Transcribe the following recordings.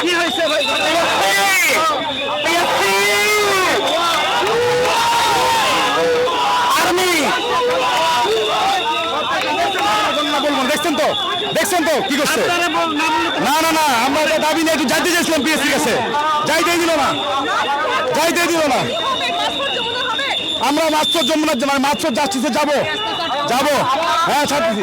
কি হয়েছে ভাই? আর্মি বলব দেখছেন তো দেখছেন তো কি করছে না না না আমরা দাবি নিয়ে একটু যাইতে চাইছিলাম পিএসসি কাছে যাইতেই দিল না যাইতেই দিল না আমরা মাস্টার জন্য মানে মাছ জাস্টিসে যাব। যাব। হ্যাঁ ছাড়তেছি।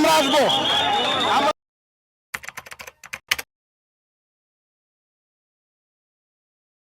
আসব।